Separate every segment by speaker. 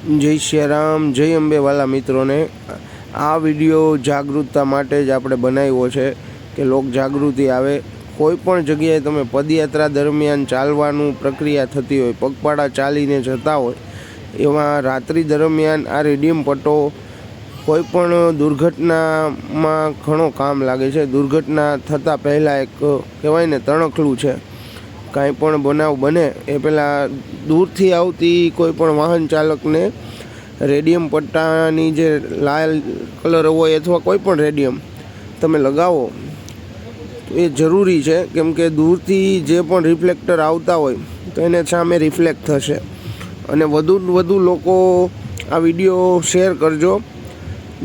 Speaker 1: જય શ્રીરામ જય અંબેવાલા મિત્રોને. આ વીડિયો જાગૃતતા માટે જ આપણે બનાવ્યો છે કે લોક જાગૃતિ આવે. કોઈ પણ જગ્યાએ તમે પદયાત્રા દરમિયાન ચાલવાનું પ્રક્રિયા થતી હોય, પગપાળા ચાલીને જતા હોય, એમાં રાત્રિ દરમિયાન આ રેડિયમ પટ્ટો કોઈ પણ દુર્ઘટનામાં ઘણો કામ લાગે છે. દુર્ઘટના થતાં પહેલાં એક કહેવાય ને તણખલું છે. કાંઈ પણ બનાવ બને, એ પહેલાં દૂરથી આવતી કોઈ પણ વાહન ચાલકને રેડિયમ પટ્ટાની જે લાલ કલર હોય અથવા કોઈ પણ રેડિયમ તમે લગાવો એ જરૂરી છે. કેમ કે દૂરથી જે પણ રિફ્લેક્ટર આવતા હોય, તો એને સામે રિફ્લેક્ટ થશે. અને વધુ વધુ લોકો આ વીડિયો શેર કરજો,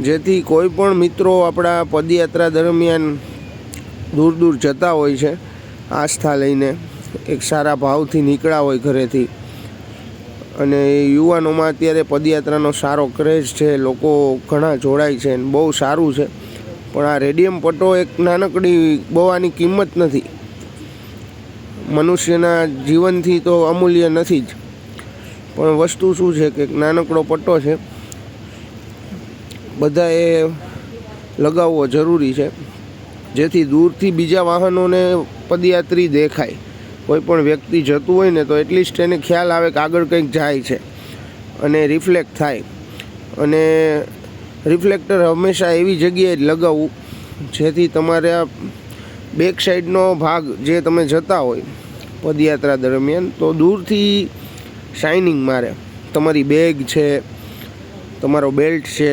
Speaker 1: જેથી કોઈ પણ મિત્રો આપણા પદયાત્રા દરમિયાન દૂર દૂર જતા હોય છે આસ્થા લઈને. એક સારા ભાવથી નીકળ્યા હોય ઘરેથી. અને યુવાનોમાં અત્યારે પદયાત્રાનો સારો ક્રેઝ છે, લોકો ઘણા જોડાય છે અને બહુ સારું છે. પણ આ રેડિયમ પટ્ટો એક નાનકડી બહુ આની કિંમત નથી. મનુષ્યના જીવનથી તો અમૂલ્ય નથી જ. પણ વસ્તુ શું છે કે નાનકડો પટ્ટો છે. બધાએ લગાવવો જરૂરી છે. જેથી દૂરથી બીજા વાહનોને પદયાત્રી દેખાય. કોઈ પણ વ્યક્તિ જતું હોય ને તો એટલીસ્ટ એને ખ્યાલ આવે કે આગળ કંઈક જાય છે અને રિફ્લેક્ટ થાય. અને રિફ્લેક્ટર હંમેશા એવી જગ્યાએ જ લગાવવું, જેથી તમારા બેક સાઈડનો ભાગ જે તમે જતા હોય પદયાત્રા દરમિયાન, તો દૂરથી શાઇનિંગ મારે. તમારી બેગ છે, તમારો બેલ્ટ છે,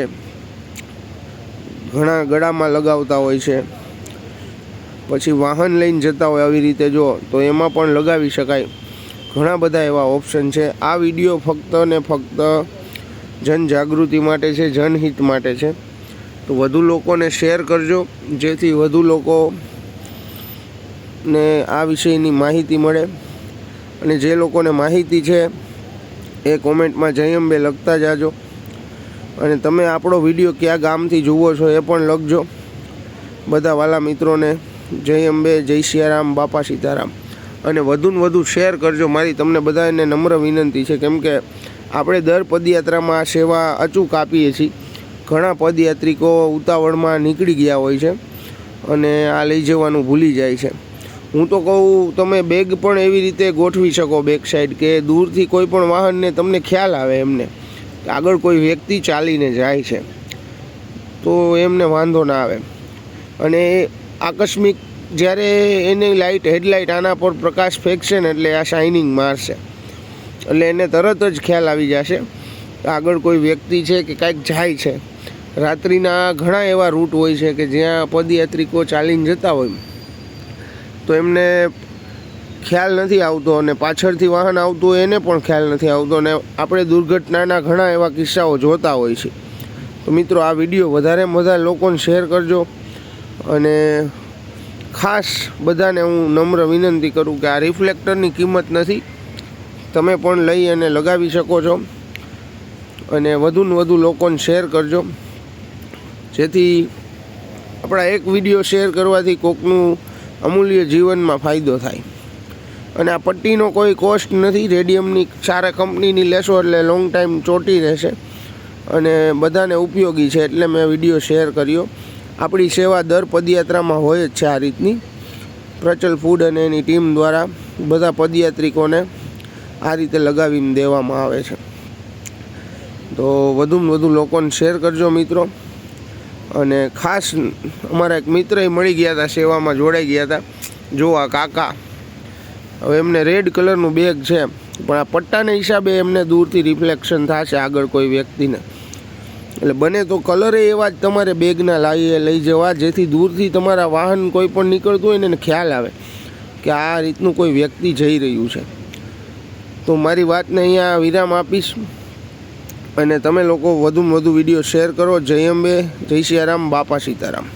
Speaker 1: ઘણા ગળામાં લગાવતા હોય છે. પછી વાહન લઈને જતા હોય આવી રીતે જો, તો એમાં પણ લગાવી શકાય. ઘણા બધા એવા ઓપ્શન છે. આ વીડિયો ફક્ત ને ફક્ત જનજાગૃતિ માટે છે, જનહિત માટે છે. તો વધુ લોકોને શેર કરજો, જેથી વધુ લોકો ને આ વિષયની માહિતી મળે. અને જે લોકોને માહિતી છે, એ કોમેન્ટમાં જય અંબે લખતા જાજો. અને તમે આપણો વીડિયો કયા ગામથી જુઓ છો, એ પણ લખજો. બધા વાલા મિત્રોને જય અંબે, જય સિયારામ, બાપા સીતારામ. અને વધુને વધુ શેર કરજો. મારી તમને બધાને નમ્ર વિનંતી છે. કેમ કે આપણે દર પદયાત્રામાં સેવા અચૂક આપીએ છીએ. ઘણા પદયાત્રિકો ઉતાવળમાં નીકળી ગયા હોય છે અને આ લઈ જવાનું ભૂલી જાય છે. હું તો કહું, તમે બેગ પણ એવી રીતે ગોઠવી શકો બેક સાઈડ કે દૂરથી કોઈ પણ વાહનને તમને ખ્યાલ આવે એમને આગળ કોઈ વ્યક્તિ ચાલીને જાય છે. તો એમને વાંધો ના આવે. અને આકસ્મિક જ્યારે એની લાઇટ હેડલાઇટ આના પર પ્રકાશ ફેંકશે ને એટલે આ શાઇનિંગ મારશે. એટલે એને તરત જ ખ્યાલ આવી જશે. આગળ કોઈ વ્યક્તિ છે કે કાંઈક જાય છે. રાત્રિના ઘણા એવા રૂટ હોય છે કે જ્યાં પદયાત્રિકો ચાલીને જતા હોય. તો એમને ખ્યાલ નથી આવતો અને પાછળથી વાહન આવતું હોય એને પણ ખ્યાલ નથી આવતો અને આપણે દુર્ઘટનાના ઘણા એવા કિસ્સાઓ જોતા હોય છે. તો મિત્રો, આ વીડિયો વધારે લોકોને શેર કરજો. અને ખાસ બધાને હું નમ્ર વિનંતી કરું કે આ રિફ્લેક્ટરની કિંમત નથી. તમે પણ લઈ અને લગાવી શકો છો. અને વધુ ને વધુ લોકોને શેર કરજો. જેથી આપણા એક વીડિયો શેર કરવાથી કોકનું અમૂલ્ય જીવનમાં ફાયદો થાય. અને આ પટ્ટીનો કોઈ કોસ્ટ નથી, રેડિયમની સારા કંપનીની લેશો એટલે લોંગ ટાઈમ ચોટી રહેશે. અને બધાને ઉપયોગી છે એટલે મેં વીડિયો શેર કર્યો. આપણી સેવા દર પદયાત્રામાં હોય જ છે આ રીતની. પ્રચલ ફૂડ અને એની ટીમ દ્વારા બધા પદયાત્રિકોને આ રીતે લગાવીને દેવામાં આવે છે. તો વધુમાં વધુ લોકોને શેર કરજો મિત્રો. અને ખાસ અમારા એક મિત્રએ મળી ગયા હતા, સેવામાં જોડાઈ ગયા હતા. જો આ કાકા. હવે એમને રેડ કલરનું બેગ છે પણ આ પટ્ટાના હિસાબે એમને દૂરથી રિફ્લેક્શન થશે આગળ કોઈ વ્યક્તિને. એટલે બને તો કલરે એવા જ તમારે બેગના લાવીએ લઈ જવા, જેથી દૂરથી તમારા વાહન કોઈ પણ નીકળતું હોય ને એને ખ્યાલ આવે કે આ રીતનું કોઈ વ્યક્તિ જઈ રહ્યું છે. તો મારી વાતને અહીંયા વિરામ આપીશ અને તમે લોકો વધુમાં વધુ વીડિયો શેર કરો. જય અંબે, જય સિયારામ, બાપા સીતારામ.